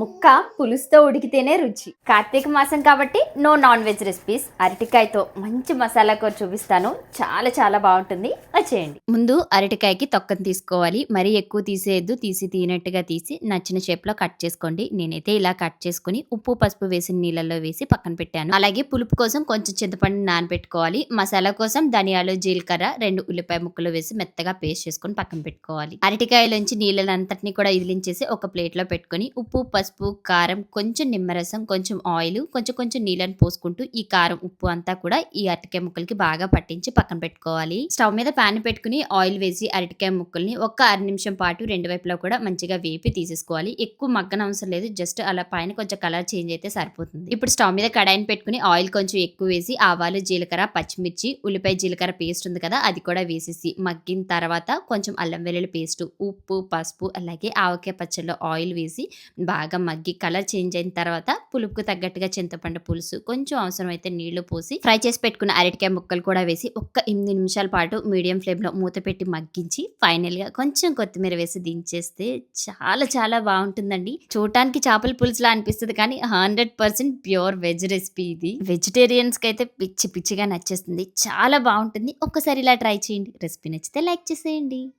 ముక్క పులుసుతో ఉడికితేనే రుచి. కార్తీక మాసం కాబట్టి నో నాన్ వెజ్ రెసిపీస్ అరటికాయతో మంచి మసాలా కూర చూపిస్తాను. చాలా చాలా బాగుంటుంది. వచ్చేయండి ముందు అరటికాయకి తొక్కను తీసుకోవాలి. మరీ ఎక్కువ తీసేయద్దు. తీసి తీనట్టుగా తీసి నచ్చిన షేప్లో కట్ చేసుకోండి. నేనైతే ఇలా కట్ చేసుకుని ఉప్పు పసుపు వేసిన నీళ్ళల్లో వేసి పక్కన పెట్టాను. అలాగే పులుపు కోసం కొంచెం చింతపండు నానబెట్టుకోవాలి. మసాలా కోసం ధనియాలు జీలకర్ర రెండు ఉల్లిపాయ ముక్కలు వేసి మెత్తగా పేస్ట్ చేసుకుని పక్కన పెట్టుకోవాలి. అరటికాయలోంచి నీళ్ళనంతటిని కూడా ఇదిలించేసి ఒక ప్లేట్లో పెట్టుకుని పెట్టుకొని ఉప్పు పసుపు కారం కొంచెం నిమ్మరసం కొంచెం ఆయిల్ కొంచెం కొంచెం నీళ్ళని పోసుకుంటూ ఈ కారం ఉప్పు అంతా కూడా ఈ అరటికాయ ముక్కలకి బాగా పట్టించి పక్కన పెట్టుకోవాలి. స్టవ్ మీద పాన్ పెట్టుకుని ఆయిల్ వేసి అరటికాయ ముక్కల్ని ఒక్క అర నిమిషం పాటు రెండు వైపులా కూడా మంచిగా వేపి తీసేసుకోవాలి. ఎక్కువ మగ్గన అవసరం లేదు జస్ట్ అలా పైన కొంచెం కలర్ చేంజ్ అయితే సరిపోతుంది. ఇప్పుడు స్టవ్ మీద కడాయిని పెట్టుకుని ఆయిల్ కొంచెం ఎక్కువ వేసి ఆవాలు జీలకర్ర పచ్చిమిర్చి ఉల్లిపాయ జీలకర్ర పేస్ట్ ఉంది కదా అది కూడా వేసేసి మగ్గిన తర్వాత కొంచెం అల్లం వెల్లుల్లి పేస్ట్ ఉప్పు పసుపు అలాగే ఆవకాయ పచ్చడిలో ఆయిల్ వేసి బాగా మగ్గి కలర్ చేంజ్ అయిన తర్వాత పులుపుకు తగ్గట్టుగా చింతపండు పులుసు కొంచెం అవసరమైతే నీళ్ళు పోసి ఫ్రై చేసి పెట్టుకున్న అరటికాయ ముక్కలు కూడా వేసి ఒక్క ఎనిమిది నిమిషాల పాటు మీడియం ఫ్లేమ్లో మూత పెట్టి మగ్గించి ఫైనల్గా కొంచెం కొత్తిమీర వేసి దించేస్తే చాలా చాలా బాగుంటుందండి. చూడటానికి చేపల పులుసులా అనిపిస్తుంది కానీ hundred percent pure veg recipe ఇది. వెజిటేరియన్స్కి అయితే పిచ్చి పిచ్చిగా నచ్చేస్తుంది. చాలా బాగుంటుంది. ఒక్కసారి ఇలా ట్రై చేయండి. రెసిపీ నచ్చితే లైక్ చేసేయండి.